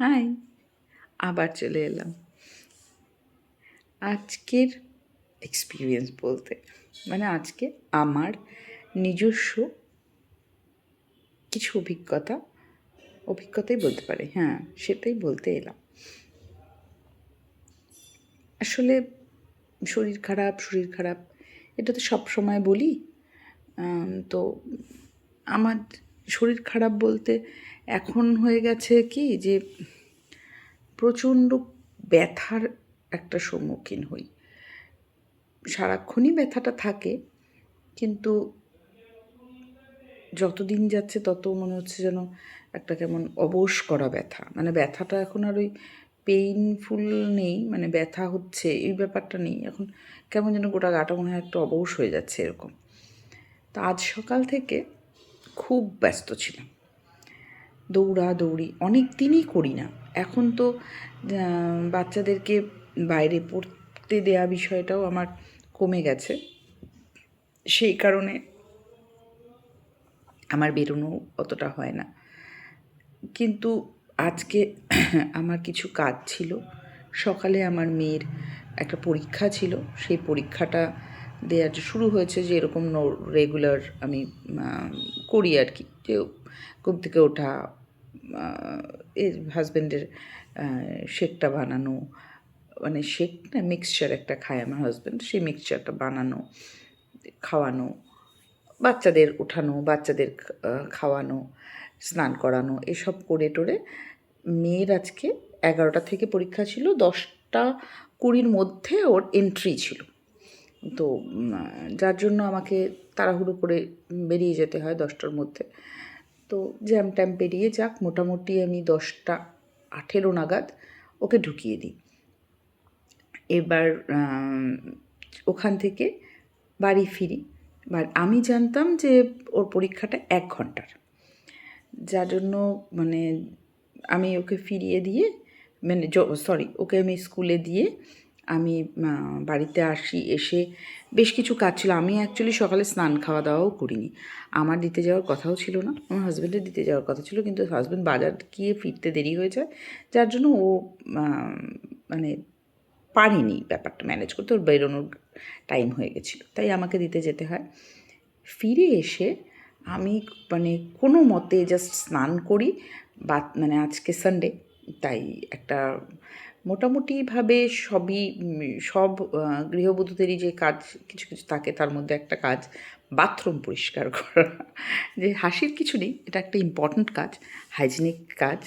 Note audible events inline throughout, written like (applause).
High. আবার চলে এলাম। আজকের এক্সপিরিয়েন্স বলতে মানে আজকে আমার নিজস্ব কিছু অভিজ্ঞতা, অভিজ্ঞতাই বলতে পারে হ্যাঁ সেটাই বলতে এলাম। আসলে শরীর খারাপ শরীর খারাপ, এটা তো সব সময় বলি। তো আমার শরীর খারাপ বলতে এখন হয়ে গেছে কি যে প্রচণ্ড ব্যথার একটা সম্মুখীন হই। সারাক্ষণই ব্যথাটা থাকে, কিন্তু যত দিন যাচ্ছে তত মনে হচ্ছে যেন একটা কেমন অবশ করা ব্যথা। মানে ব্যথাটা এখন আর ওই পেইনফুল নেই মানে ব্যথা হচ্ছে, এই ব্যাপারটা নেই। এখন কেমন যেন গোটা গাটা মনে হয় একটা অবশ হয়ে যাচ্ছে এরকম। তা আজ সকাল থেকে খুব ব্যস্ত ছিলাম। দৌড়া দৌড়ি অনেক দিনই করি না। এখন তো বাচ্চাদেরকে বাইরে পড়তে দেয়া বিষয়টাও আমার কমে গেছে। সেই কারণে আমার বেরোনো অতটা হয় না। কিন্তু আজকে আমার কিছু কাজ ছিল। সকালে আমার মেয়ের একটা পরীক্ষা ছিল। সেই পরীক্ষাটা দেওয়ার শুরু হয়েছে যে এরকম রেগুলার আমি করি আর কি। ঘুম থেকে ওঠা এর হাজব্যান্ডের শেকটা বানানো মানে শেক না মিক্সচার একটা খায় আমার হাজব্যান্ড সেই মিক্সচারটা বানানো, খাওয়ানো, বাচ্চাদের ওঠানো বাচ্চাদের খাওয়ানো, স্নান করানো, এসব করে টোরে মেয়ের আজকে এগারোটা থেকে পরীক্ষা ছিল, দশটা কুড়ির মধ্যে ওর এন্ট্রি ছিল। তো যার জন্য আমাকে তাড়াহুড়ো করে বেরিয়ে যেতে হয় দশটার মধ্যে। তো জ্যাম ট্যাম পেরিয়ে যাক, মোটামুটি আমি দশটা আঠেরো নাগাদ ওকে ঢুকিয়ে দিই। এবার ওখান থেকে বাড়ি ফিরি। বা আমি জানতাম যে ওর পরীক্ষাটা এক ঘণ্টার। যার জন্য মানে আমি ওকে ফিরিয়ে দিয়ে মানে সরি ওকে আমি স্কুলে দিয়ে আমি বাড়িতে আসি, এসে বেশ কিছু কাজ ছিল। আমি অ্যাকচুয়ালি সকালে স্নান খাওয়া দাওয়াও করিনি। আমার দিতে যাওয়ার কথাও ছিল না। আমার হাজব্যান্ডের দিতে যাওয়ার কথা ছিল, কিন্তু হাজব্যান্ড বাজার গিয়ে ফিরতে দেরি হয়ে যায়। যার জন্য ও মানে পারিনি ব্যাপারটা ম্যানেজ করতে। ওর বেরোনোর টাইম হয়ে গেছিল। তাই আমাকে দিতে যেতে হয়। ফিরে এসে আমি মানে কোনো মতে জাস্ট স্নান করি। বা মানে আজকে সানডে তাই একটা মোটামুটিভাবে সবই সব গৃহবধূদেরই যে কাজ, কিছু কিছু থাকে তার মধ্যে একটা কাজ, বাথরুম পরিষ্কার (laughs) করা। যে হাসির কিছু নেই, এটা একটা ইম্পর্ট্যান্ট কাজ হাইজিনিক কাজ,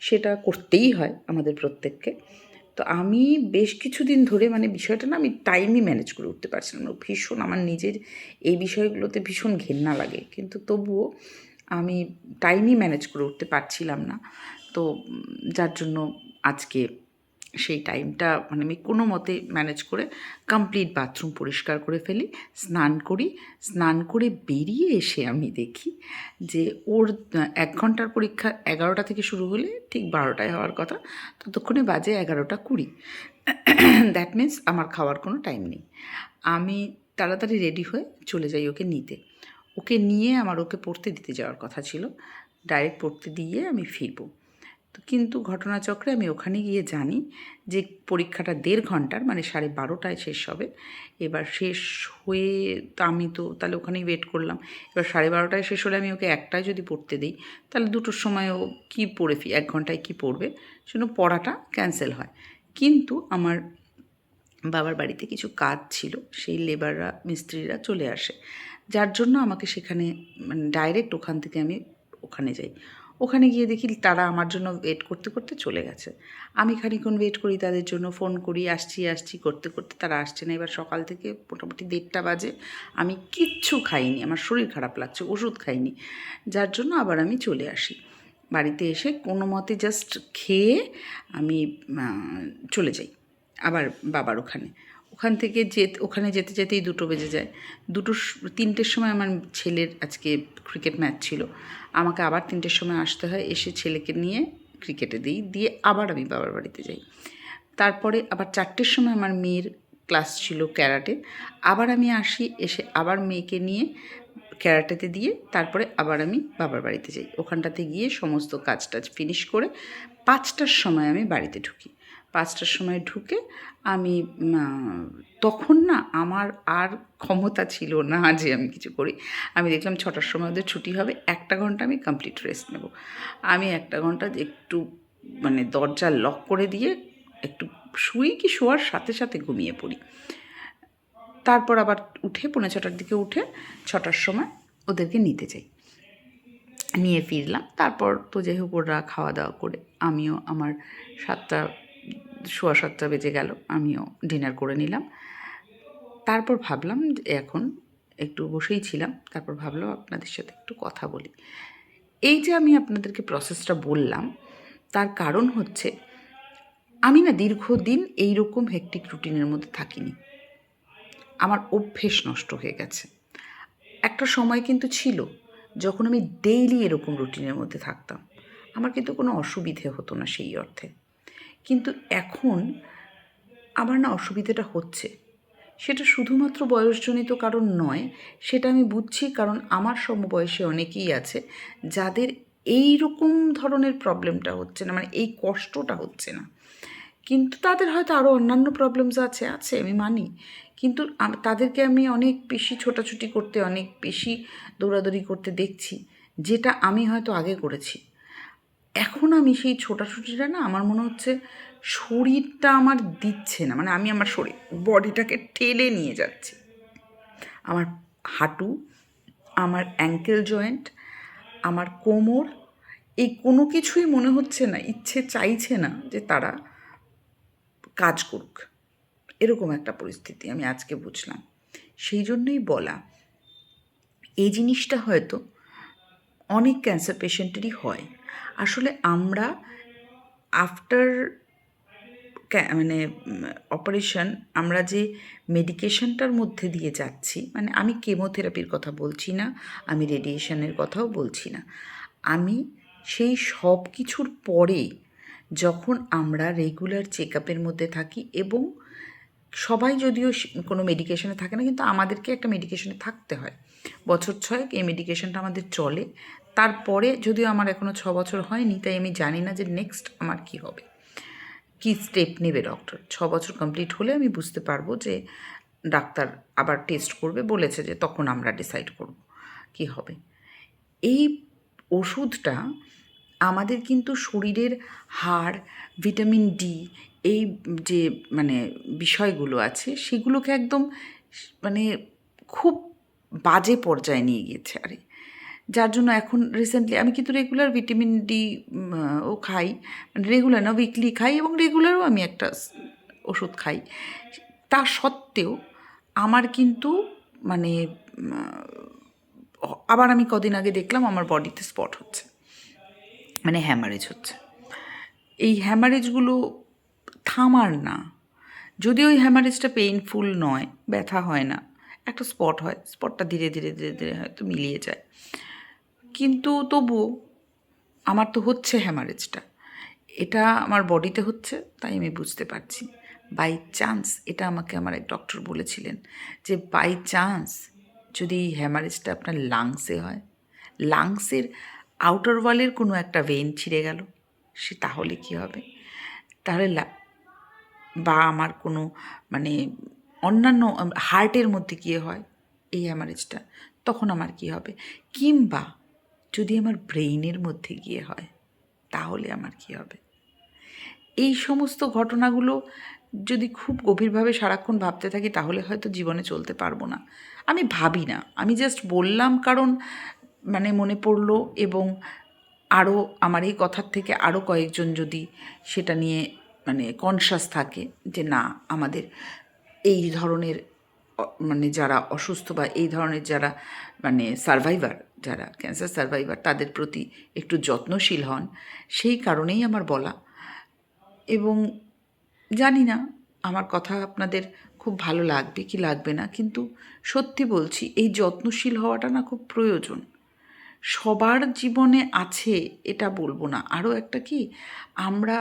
সেটা করতেই হয় আমাদের প্রত্যেককে। তো আমি বেশ কিছুদিন ধরে মানে বিষয়টা না আমি টাইমই ম্যানেজ করে উঠতে পারছিলাম না, ভীষণ আমার নিজের এই বিষয়গুলোতে ভীষণ ঘেন্না লাগে। কিন্তু তবুও আমি টাইমই ম্যানেজ করে উঠতে পারছিলাম না। তো যার জন্য আজকে সেই টাইমটা মানে আমি কোনো মতে ম্যানেজ করে কমপ্লিট বাথরুম পরিষ্কার করে ফেলি, স্নান করি। স্নান করে বেরিয়ে এসে আমি দেখি যে ওর, এক ঘণ্টার পরীক্ষা এগারোটা থেকে শুরু হলে ঠিক বারোটায় হওয়ার কথা। ততক্ষণে বাজে এগারোটা কুড়ি। দ্যাট মিন্স আমার খাওয়ার কোনো টাইম নেই। আমি তাড়াতাড়ি রেডি হয়ে চলে যাই ওকে নিতে। ওকে নিয়ে আমার ওকে পড়তে দিতে যাওয়ার কথা ছিল। ডাইরেক্ট পড়তে দিয়ে আমি ফিরবো। তো কিন্তু ঘটনাচক্রে আমি ওখানে গিয়ে জানি যে পরীক্ষাটা দেড় ঘণ্টার মানে সাড়ে বারোটায় শেষ হবে। এবার শেষ হয়ে তো আমি তো তাহলে ওখানেই ওয়েট করলাম। এবার সাড়ে বারোটায় শেষ হলে আমি ওকে একটায় যদি পড়তে দিই, তাহলে দুটোর সময় ও কী পড়ে ফি, এক ঘন্টায় কী পড়বে? সেজন্য পড়াটা ক্যান্সেল হয়। কিন্তু আমার বাবার বাড়িতে কিছু কাজ ছিল, সেই লেবাররা মিস্ত্রিরা চলে আসে। যার জন্য আমাকে সেখানে মানে ডাইরেক্ট ওখান থেকে আমি ওখানে যাই। ওখানে গিয়ে দেখি তারা আমার জন্য ওয়েট করতে করতে চলে গেছে। আমি খানিক্ষণ ওয়েট করি তাদের জন্য ফোন করি, আসছি আসছি, করতে করতে তারা আসছে না। এবার সকাল থেকে মোটামুটি দেড়টা বাজে। আমি কিচ্ছু খাইনি, আমার শরীর খারাপ লাগছে, ওষুধ খাইনি। যার জন্য আবার আমি চলে আসি। বাড়িতে এসে কোনো মতে জাস্ট খেয়ে আমি চলে যাই। আবার বাবার ওখানে। ওখান থেকে যে ওখানে যেতে যেতেই দুটো বেজে যায়। দুটো তিনটের সময় আমার ছেলের আজকে ক্রিকেট ম্যাচ ছিল। আমাকে আবার তিনটের সময় আসতে হয়, এসে ছেলেকে নিয়ে ক্রিকেটে দিই, দিয়ে আবার আমি বাবার বাড়িতে যাই। তারপরে আবার চারটের সময় আমার মেয়ের ক্লাস ছিল ক্যারাটে। আবার আমি আসি, এসে আবার মেয়েকে নিয়ে ক্যারাটেতে দিয়ে তারপরে আবার আমি বাবার বাড়িতে যাই। ওখানটাতে গিয়ে সমস্ত কাজ টাজ ফিনিশ করে পাঁচটার সময় আমি বাড়িতে ঢুকি। পাঁচটার সময় ঢুকে আমি তখন না আমার আর ক্ষমতা ছিল না যে আমি কিছু করি। আমি দেখলাম ছটার সময় ওদের ছুটি হবে, একটা ঘণ্টা আমি কমপ্লিট রেস্ট নেব। আমি একটা ঘণ্টা একটু মানে দরজা লক করে দিয়ে একটু শুই কি শোয়ার সাথে সাথে ঘুমিয়ে পড়ি। তারপর আবার উঠে পৌনে ছটার দিকে উঠে ছটার সময় ওদেরকে নিতে যাই। নিয়ে ফিরলাম, তারপর তো যাই হোক ওরা খাওয়া দাওয়া করে, আমিও আমার সাতটা সোয়া সাতটা বেজে গেল, আমিও ডিনার করে নিলাম। তারপর ভাবলাম এখন একটু বসেই ছিলাম, তারপর ভাবলাম আপনাদের সাথে একটু কথা বলি। এই যে আমি আপনাদেরকে প্রসেসটা বললাম, তার কারণ হচ্ছে আমি না দীর্ঘদিন এইরকম হেকটিক রুটিনের মধ্যে থাকিনি। আমার অভ্যেস নষ্ট হয়ে গেছে। একটা সময় কিন্তু ছিল যখন আমি ডেইলি এরকম রুটিনের মধ্যে থাকতাম। আমার কিন্তু কোনো অসুবিধে হতো না সেই অর্থে। কিন্তু এখন আমার না অসুবিধাটা হচ্ছে। সেটা শুধুমাত্র বয়সজনিত কারণ নয়, সেটা আমি বুঝছি কারণ আমার সমবয়সী অনেকেই আছে যাদের এই রকম ধরনের প্রবলেমটা হচ্ছে না মানে এই কষ্টটা হচ্ছে না। কিন্তু তাদের হয়তো আরও অন্যান্য প্রবলেমস আছে আছে, আমি মানি। কিন্তু তাদেরকে আমি অনেক বেশি ছোটাছুটি করতে, অনেক বেশি দৌড়াদৌড়ি করতে দেখছি, যেটা আমি হয়তো আগে করেছি। এখন আমি সেই ছোটাছুটিটা না আমার মনে হচ্ছে শরীরটা আমার দিচ্ছে না। মানে আমি আমার শরীর, বডিটাকে ঠেলে নিয়ে যাচ্ছি। আমার হাঁটু, আমার অ্যাঙ্কেল জয়েন্ট আমার কোমর, এই কোনো কিছুই মনে হচ্ছে না, ইচ্ছে চাইছে না যে তারা কাজ করুক। এরকম একটা পরিস্থিতি আমি আজকে বুঝলাম। সেই জন্যই বলা, এই জিনিসটা হয়তো অনেক ক্যান্সার পেশেন্টেরই হয়। আসলে আমরা আফটার মানে অপারেশন আমরা যে মেডিকেশনটার মধ্যে দিয়ে যাচ্ছি মানে আমি কেমোথেরাপির কথা বলছি না, আমি রেডিয়েশনের কথাও বলছি না। আমি সেই সব কিছুর পরে যখন আমরা রেগুলার চেক আপের মধ্যে থাকি এবং সবাই যদিও কোনো মেডিকেশনে থাকে না, কিন্তু আমাদেরকে একটা মেডিকেশনে থাকতে হয়। বছর ছয়েক এই মেডিকেশনটা আমাদের চলে। তারপরে যদিও আমার এখনও ছ বছর হয়নি, তাই আমি জানি না যে নেক্সট আমার কি হবে। কি স্টেপ নেবে ডক্টর ছ বছর কমপ্লিট হলে আমি বুঝতে পারব যে ডাক্তার আবার টেস্ট করবে, বলেছে যে তখন আমরা ডিসাইড করব কি হবে। এই ওষুধটা আমাদের কিন্তু শরীরের হাড় ভিটামিন ডি এই যে মানে বিষয়গুলো আছে, সেগুলোকে একদম মানে খুব বাজে পর্যায়ে নিয়ে গিয়েছে, আরে। যার জন্য এখন রিসেন্টলি আমি কিন্তু রেগুলার ভিটামিন ডি ও খাই। মানে রেগুলার না উইকলি খাই এবং রেগুলারও আমি একটা ওষুধ খাই। তা সত্ত্বেও আমার কিন্তু মানে আবার আমি কদিন আগে দেখলাম আমার বডিতে স্পট হচ্ছে। মানে হ্যামারেজ হচ্ছে। এই হ্যামারেজগুলো থামার না। যদি ওই হ্যামারেজটা পেইনফুল নয়, ব্যথা হয় না একটা স্পট হয় স্পটটা ধীরে ধীরে ধীরে ধীরে হয়তো মিলিয়ে যায়। কিন্তু তবুও আমার তো হচ্ছে হ্যামারেজটা এটা আমার বডিতে হচ্ছে, তাই আমি বুঝতে পারছি। বাই চান্স এটা আমাকে আমার এক ডক্টর বলেছিলেন যে বাই চান্স যদি হ্যামারেজটা আপনার লাংসে হয় লাংসের আউটার ওয়ালের কোনো একটা ভেন ছিঁড়ে গেল, সে তাহলে কি হবে? তাহলে বা আমার কোনো মানে অন্যান্য হার্টের মধ্যে গিয়ে হয় এই হ্যামারেজটা তখন আমার কি হবে? কিংবা যদি আমার ব্রেইনের মধ্যে গিয়ে হয়, তাহলে আমার কি হবে? এই সমস্ত ঘটনাগুলো যদি খুব গভীরভাবে সারাক্ষণ ভাবতে থাকি, তাহলে হয়তো জীবনে চলতে পারব না। আমি ভাবি না। আমি জাস্ট বললাম কারণ মানে মনে পড়ল এবং আরও আমার এই কথার থেকে আরও কয়েকজন যদি সেটা নিয়ে মানে কনসাস থাকে যে, না, আমাদের এই ধরনের মানে যারা অসুস্থ বা এই ধরনের যারা মানে সার্ভাইভার যারা ক্যান্সার সার্ভাইভার তাদের প্রতি একটু যত্নশীল হন, সেই কারণেই আমার বলা। এবং জানি না, আমার কথা আপনাদের খুব ভালো লাগবে কি লাগবে না, কিন্তু সত্যি বলছি, এই যত্নশীল হওয়াটা না খুব প্রয়োজন। সবার জীবনে আছে, এটা বলব না। আরও একটা কি, আমরা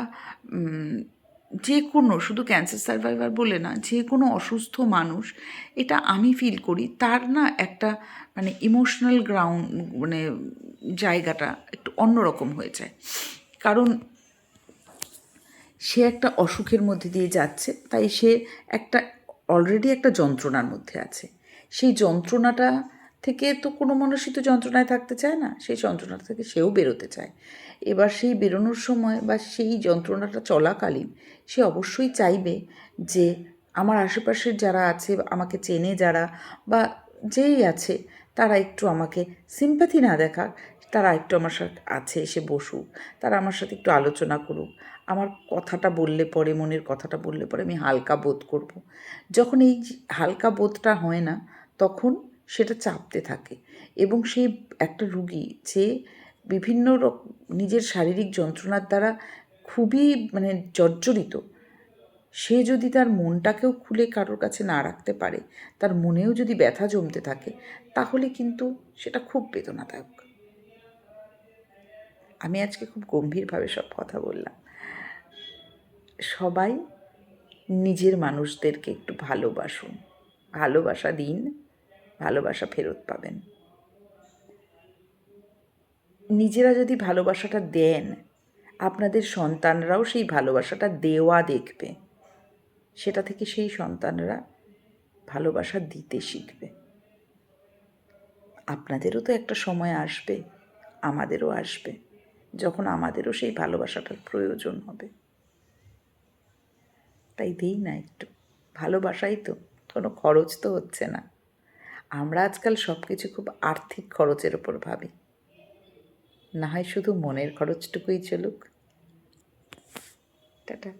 যে কোনো, শুধু ক্যান্সার সার্ভাইভার বলে না, যে কোনো অসুস্থ মানুষ, এটা আমি ফিল করি, তার না একটা মানে ইমোশনাল গ্রাউন্ড মানে জায়গাটা একটু অন্যরকম হয়ে যায়। কারণ সে একটা অসুখের মধ্যে দিয়ে যাচ্ছে, তাই সে একটা অলরেডি একটা যন্ত্রণার মধ্যে আছে। সেই যন্ত্রণাটা থেকে তো কোনো মানুষই তো যন্ত্রণায় থাকতে চায় না, সেই যন্ত্রণা থেকে সেও বেরোতে চায় এবার সেই বেরোনোর সময় বা সেই যন্ত্রণাটা চলাকালীন সে অবশ্যই চাইবে যে আমার আশেপাশের যারা আছে আমাকে চেনে যারা বা যেই আছে, তারা একটু আমাকে সিম্প্যাথি না দেখাক, তারা একটু আমার সাথে আছে, এসে বসুক, তারা আমার সাথে একটু আলোচনা করুক আমার কথাটা বললে পরে, মনের কথাটা বললে পরে আমি হালকা বোধ করব। যখন এই হালকা বোধটা হয় না, তখন সেটা চাপতে থাকে। এবং সেই একটা রুগী যে বিভিন্ন নিজের শারীরিক যন্ত্রণার দ্বারা খুবই মানে জর্জরিত, সে যদি তার মনটাকেও খুলে কারোর কাছে না রাখতে পারে, তার মনেও যদি ব্যথা জমতে থাকে, তাহলে কিন্তু সেটা খুব বেদনাদায়ক। আমি আজকে খুব গম্ভীরভাবে সব কথা বললাম। সবাই নিজের মানুষদেরকে একটু ভালোবাসুন, ভালোবাসা দিন। ভালোবাসা ফেরত পাবেন। নিজেরা যদি ভালোবাসাটা দেন, আপনাদের সন্তানরাও সেই ভালোবাসাটা দেওয়া দেখবে। সেটা থেকে সেই সন্তানরা ভালোবাসা দিতে শিখবে। আপনাদেরও তো একটা সময় আসবে, আমাদেরও আসবে, যখন আমাদেরও সেই ভালোবাসাটার প্রয়োজন হবে। তাই দেই না একটু। ভালোবাসাই তো, কোনো খরচ তো হচ্ছে না। আমরা আজকাল সব কিছু খুব আর্থিক খরচের ওপর ভাবি। না হয় শুধু মনের খরচটুকুই চলুক। টাটা।